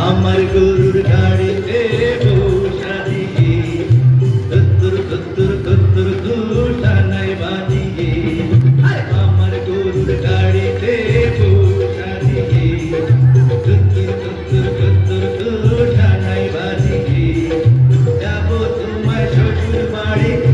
আমার গুরুর ধারে ঝুলি বাড়ি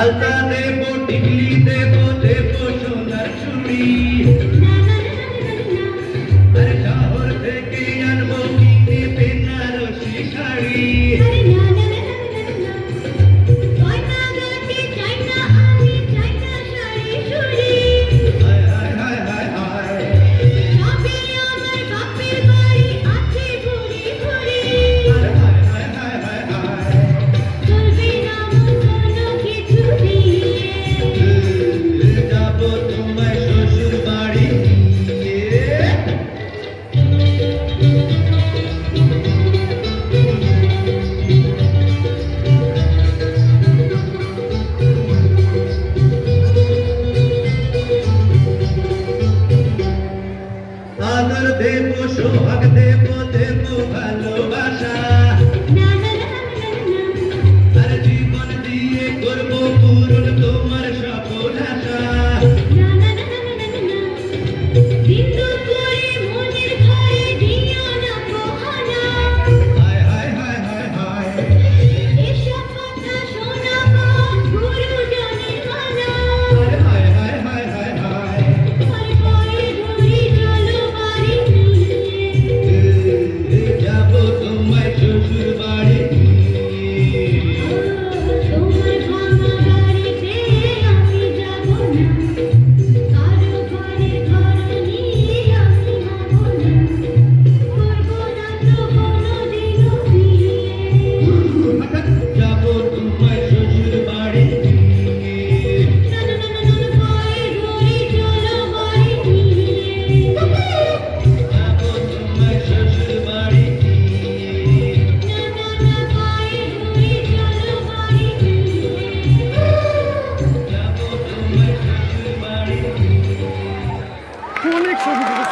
হালতা দেবো টিকলি দেবো দেবো সোনার চুড়ি দেব সোহাগ দেব দেব ভাই।